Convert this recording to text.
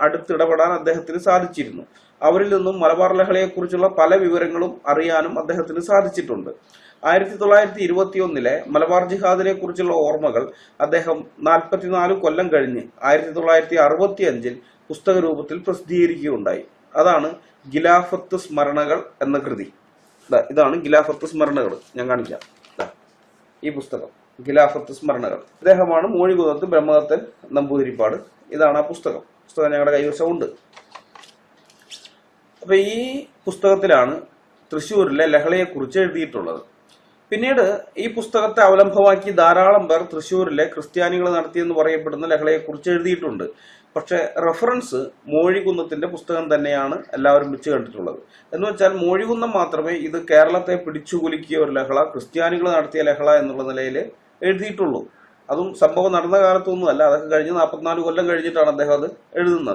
അടുത്തിടപെടാൻ അദ്ദേഹത്തിന് സാധിച്ചിരുന്നു. അവരിൽ നിന്നും മലബാർ ലഹളയെക്കുറിച്ചുള്ള പല വിവരങ്ങളും അറിയാനും അദ്ദേഹത്തിന് സാധിച്ചിട്ടുണ്ട്. ആയിരത്തി തൊള്ളായിരത്തി ഇരുപത്തിയൊന്നിലെ മലബാർ ജിഹാദിനെ കുറിച്ചുള്ള ഓർമ്മകൾ അദ്ദേഹം നാൽപ്പത്തിനാല് കൊല്ലം കഴിഞ്ഞ് ആയിരത്തി തൊള്ളായിരത്തി അറുപത്തി അഞ്ചിൽ പുസ്തക രൂപത്തിൽ പ്രസിദ്ധീകരിക്കുകയുണ്ടായി. അതാണ് ഗിലാഫത്ത് സ്മരണകൾ എന്ന കൃതി. ഇതാണ് ഗിലാഫത്ത് സ്മരണകൾ. ഞാൻ കാണിക്കാം. ഈ പുസ്തകം. ഗിലാഫത്ത് സ്മരണകൾ. അദ്ദേഹമാണ് മോഴികുന്നത്ത് ബ്രഹ്മദത്തൻ നമ്പൂതിരിപ്പാട്. ഇതാണ് ആ പുസ്തകം. പുസ്തകം ഞങ്ങളുടെ കൈവശമുണ്ട് അപ്പൊ ഈ പുസ്തകത്തിലാണ് തൃശ്ശൂരിലെ ലഹളയെ കുറിച്ച് എഴുതിയിട്ടുള്ളത്. പിന്നീട് ഈ പുസ്തകത്തെ അവലംബമാക്കി ധാരാളം പേർ തൃശ്ശൂരിലെ ക്രിസ്ത്യാനികൾ നടത്തിയെന്ന് പറയപ്പെടുന്ന ലഹളയെ കുറിച്ച് എഴുതിയിട്ടുണ്ട്. പക്ഷെ റെഫറൻസ് മോഴികുന്നത്തിന്റെ പുസ്തകം തന്നെയാണ് എല്ലാവരും വെച്ച് കണ്ടിട്ടുള്ളത്. എന്ന് വെച്ചാൽ മോഴികുന്നം മാത്രമേ ഇത് കേരളത്തെ പിടിച്ചുകുലുക്കിയ ഒരു ലഹള ക്രിസ്ത്യാനികൾ നടത്തിയ ലഹള എന്നുള്ള നിലയിൽ എഴുതിയിട്ടുള്ളൂ. അതും സംഭവം നടന്ന കാലത്തൊന്നും അല്ല അതൊക്കെ കഴിഞ്ഞ് നാൽപ്പത്തിനാല് കൊല്ലം കഴിഞ്ഞിട്ടാണ് അദ്ദേഹം അത് എഴുതുന്നത്.